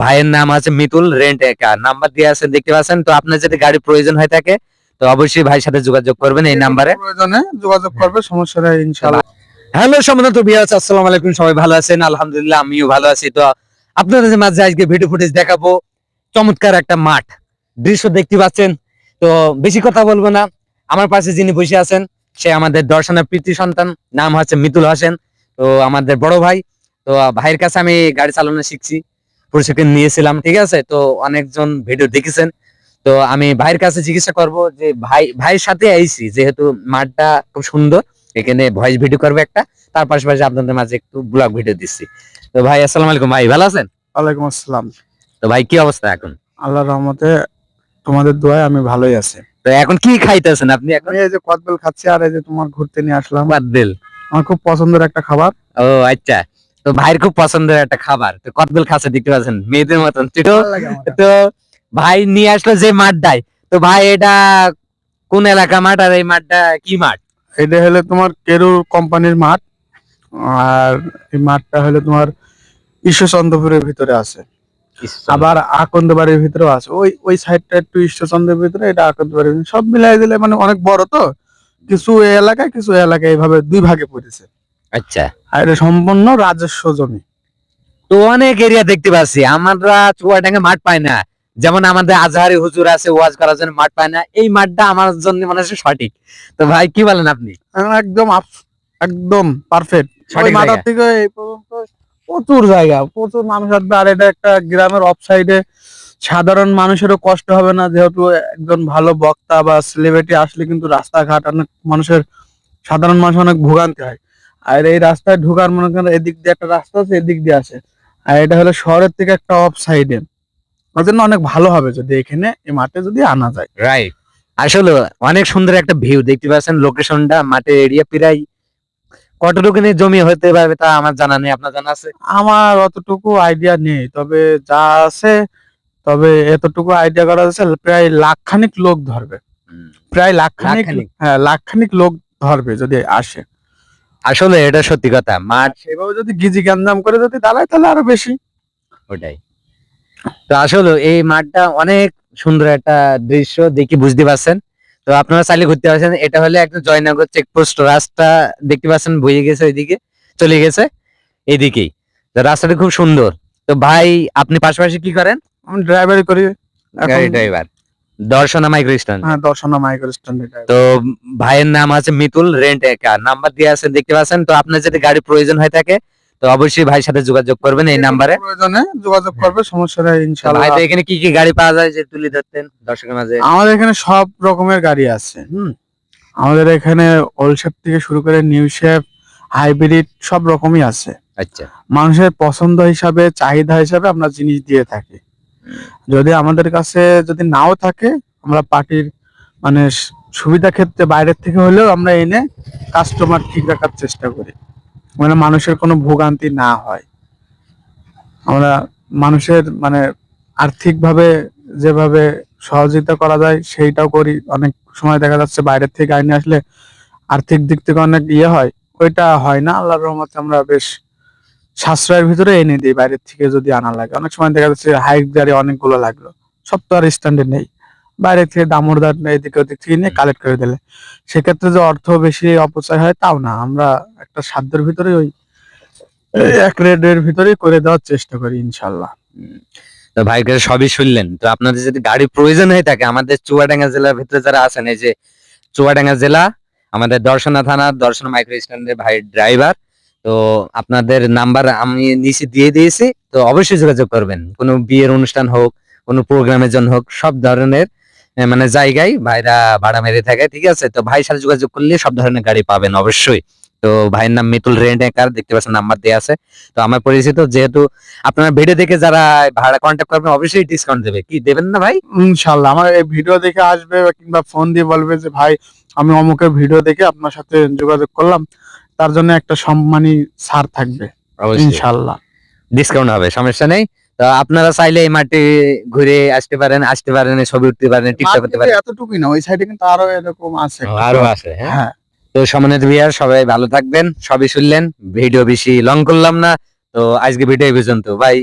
ভাইয়ের নাম আছে মিতুল রেন্ট একা। নাম্বার দিয়ে আছে দেখতে পাচ্ছেন? তো আপনার যদি গাড়ি প্রয়োজন হয়ে থাকে তো অবশ্যই ভাইয়ের সাথে যোগাযোগ করবেন এই নাম্বারে। প্রয়োজনে যোগাযোগ করবে সমস্যা নেই ইনশাআল্লাহ। হ্যালো সম্মানিত ভিউয়ার্স আসসালামু আলাইকুম সবাই ভালো আছেন? আলহামদুলিল্লাহ আমিও ভালো আছি। তো আপনাদের মাঝে আজকে ভিডিও ফুটেজ দেখাবো চমৎকার একটা মাঠ। দৃশ্য দেখতে পাচ্ছেন? তো বেশি কথা বলব না। আমার পাশে যিনি বসে আছেন সে আমাদের দর্শনের প্রীতি সন্তান। নাম হচ্ছে মিতুল হোসেন। তো আমাদের বড় ভাই। তো ভাইয়ের কাছে আমি গাড়ি চালানো শিখছি। প্রশিক্ষণ নিয়েছিলাম ঠিক আছে? তো অনেকজন ভিডিও দেখেছেন। তো আমি ভাইয়ের কাছে জিজ্ঞাসা করব যে ভাই ভাইয়ের সাথে আইছি যেহেতু মাঠটা খুব সুন্দর এখানে ভয়েস ভিডিও করব একটা তার পাশাপাশি আপনাদের মাঝে একটু ব্লগ ভিডিও দিচ্ছি। তো ভাই আসসালামু আলাইকুম। ভাই ভালো আছেন? ওয়ালাইকুম আসসালাম। তো ভাই কি অবস্থা এখন? আল্লাহর রহমতে তোমাদের দোয়ায় আমি ভালোই আছি। তো এখন কি খাইতেছেন আপনি এখন? এই যে কদবেল খাচ্ছি আর এই যে তোমার ঘুরতে নিয়ে আসলাম। বাদ দিল আমার খুব পছন্দের একটা খাবার। ও আচ্ছা। তো ভাইয়ের খুব পছন্দের একটা খাবার। তো কতবেল খাচ্ছে দেখতে পাচ্ছেন? মেয়েদের মতন। তো তো ভাই নিয়ে আসলো যে মাঠটায়। তো ভাই এটা কোন এলাকা মাঠ আর এই মাঠটা কি মাঠ? এটা হলো তোমার কেরুর কোম্পানির মাঠ। আর এই মাঠটা হলো তোমার ঈশ্বরচন্দ্রপুরের ভিতরে আছে। আবার আকন্দবাড়ির ভিতরেও আছে। ওই ওই সাইডটা একটু ঈশ্বরচন্দ্রের ভিতরে এটা আকন্দবাড়ির ভিতরে। সব মিলাই দিলে মানে অনেক বড় তো। কিছু এলাকায় কিছু এলাকায় এইভাবে দুই ভাগে পড়েছে। আচ্ছা। আর এটা সম্পূর্ণ রাজস্ব জমি। তো অনেক এরিয়া দেখতে পাচ্ছি আমরা চুয়াডাঙ্গা মাঠ পাই না। যেমন আমাদের আজহারি হুজুর আছে ওয়াজ করার জন্য মাঠ পায় না। এই মাঠটা আমার জন্য মনে হচ্ছে সঠিক। তো ভাই কি বলেন আপনি? একদম একদম পারফেক্ট সঠিক মাথার থেকে এই পর্যন্ত প্রচুর জায়গা প্রচুর মানুষ আসবে। আর এটা একটা গ্রামের অফ সাইডে সাধারণ মানুষেরও কষ্ট হবে না। যেহেতু একজন ভালো বক্তা বা সেলিব্রিটি আসলে কিন্তু রাস্তাঘাট অনেক মানুষের সাধারণ মানুষ অনেক ভোগান্তি হয়। আর এই রাস্তায় ঢুকার মনে করেন এদিক দিয়ে একটা রাস্তা আছে এদিক দিয়ে আসে। আর এটা হলো শহরের থেকে একটা অফ সাইডে ওই জন্য অনেক ভালো হবে যদি এখানে এই মাঠে যদি আনা যায়। রাইট আসলে অনেক সুন্দর একটা ভিউ দেখতে পাচ্ছেন লোকেশনটা মাঠের এরিয়া প্রায় কতটুকু নিয়ে জমি হতে পারবে তা আমার জানা নেই আপনার জানা আছে? আমার অতটুকু আইডিয়া নেই তবে যা আছে তবে এতটুকু আইডিয়া করা যাচ্ছে প্রায় লাখখানিক লোক ধরবে। প্রায় লাখখানিক? হ্যাঁ লাখখানিক লোক ধরবে যদি আসে। আসলে এটা সত্যি কথা মাঠ সেভাবে যদি গিজি গ্যাঞ্জাম করে যদি দাঁড়ায় তাহলে আরও বেশি। ওটাই। তো আসলে এই মাঠটা অনেক সুন্দর একটা দৃশ্য দেখি বুঝতে পারছেন। তো আপনারা চাইলে ঘুরতে পারছেন এটা হলে একদম জয়নগর চেকপোস্ট রাস্তা দেখতে পাচ্ছেন বয়ে গেছে ওইদিকে চলে গেছে এইদিকেই। তো রাস্তাটা খুব সুন্দর। তো ভাই আপনি পাশাপাশি কি করেন? আমি ড্রাইভারি করি। গাড়ি ড্রাইভার দর্শনা মাইগ্রেশন হ্যাঁ দর্শনা মাইক্রো স্ট্যান্ডে তো ভাইয়ের নাম আছে মিতুল রেন্ট একা। নাম্বার দিয়ে আছে দেখতে পাচ্ছেন? তো আপনার যদি গাড়ি প্রয়োজন হয়ে থাকে তো অবশ্যই ভাইয়ের সাথে যোগাযোগ করবেন এই নাম্বারে। প্রয়োজনে যোগাযোগ করবে সমস্যা নেই ইনশাআল্লাহ। ভাই তো এখানে কি কি গাড়ি পাওয়া যায় যে তুলে ধরতেন দর্শকের মাঝে? আমাদের এখানে সব রকমের গাড়ি আছে। হুম। আমাদের এখানে ওল্ড শেপ থেকে শুরু করে নিউ শেপ হাইব্রিড সব রকমই আছে। আচ্ছা। মানুষের পছন্দ হিসাবে চাহিদা হিসাবে আমরা জিনিস দিয়ে থাকি। যদি আমাদের কাছে যদি নাও থাকে, আমরা পার্টির মানে সুবিধা ক্ষেত্রে বাইরের থেকে হলেও আমরা এনে কাস্টমার ঠিক রাখার চেষ্টা করি। মানে মানুষের কোনো ভোগান্তি না হয়। আমরা মানুষের মানে আর্থিকভাবে যেভাবে সহযোগিতা করা যায়, সেইটাও করি। অনেক সময় দেখা যাচ্ছে বাইরের থেকে আইনে আসলে আর্থিক দিক থেকে অনেক ইয়ে হয়। ওইটা হয় না। আল্লাহর রহমতে আমরা বেশ সাশ্রয়ের ভিতরে এনে দিই বাইরের থেকে যদি আনা লাগে। অনেক সময় দেখা যাচ্ছে হাইক গাড়ি অনেকগুলো লাগল, সব তো আর স্ট্যান্ডে নেই। বাইরে থেকে দামোরদার এদিকে ওদিক থেকে নিয়ে কালেক্ট করে দিলে। সেক্ষেত্রে যে অর্থ বেশি অপচয় হয় তাও না, আমরা একটা সাধ্যের ভিতরে ওই এক রেডের ভিতরেই করে দেওয়ার চেষ্টা করি ইনশাল্লাহ। তো ভাই কাছে সবই শুনলেন। তো আপনাদের যদি গাড়ি প্রয়োজন হয়ে থাকে, আমাদের চুয়াডাঙ্গা জেলার ভিতরে যারা আছেন, এই যে চুয়াডাঙ্গা জেলা, আমাদের দর্শনা থানা, দর্শনা মাইক্রো স্ট্যান্ডের ভাই ড্রাইভার তো আপনাদের নাম্বার আমি নিচে দিয়ে দিয়েছি, তো অবশ্যই যোগাযোগ করবেন। কোনো বিয়ের অনুষ্ঠান হোক, কোনো প্রোগ্রামের জন্য হোক, সব ধরনের মানে জায়গায় ভাইরা ভাড়া মেরে থাকে, ঠিক আছে? তো ভাইয়ের সাথে যোগাযোগ করলে সব ধরনের গাড়ি পাবেন অবশ্যই। তো ভাইয়ের নাম মিতুল রেন্ট কার দেখতে পাচ্ছেন নাম্বার দেওয়া আছে। তো আমার পরিচিত যেহেতু আপনারা ভিডিও দেখে যারা ভাড়া কন্ট্যাক্ট করবেন, অবশ্যই ডিসকাউন্ট দেবে। কি, দেবেন না ভাই? ইনশাল্লাহ আমার এই ভিডিও দেখে আসবে কিংবা ফোন দিয়ে বলবে যে, ভাই, আমি অমুকের ভিডিও দেখে আপনার সাথে যোগাযোগ করলাম। তার জন্য একটা সম্মানী ছাড় থাকবে ইনশাল্লাহ ডিসকাউন্ট হবে সমস্যা নেই। তো আপনারা চাইলে এই মাঠে ঘুরে আসতে পারেন আসতে পারেন ছবি উঠতে পারেন টিকটক করতে পারেন। এতটুকুই না ওই সাইডে কিন্তু আরও এরকম আছে। আরও আছে হ্যাঁ? হ্যাঁ। তো সমানিত ভিয়ার সবাই ভালো থাকবেন সবই শুনলেন। ভিডিও বেশি লং করলাম না তো আজকে ভিডিও এই পর্যন্ত বাই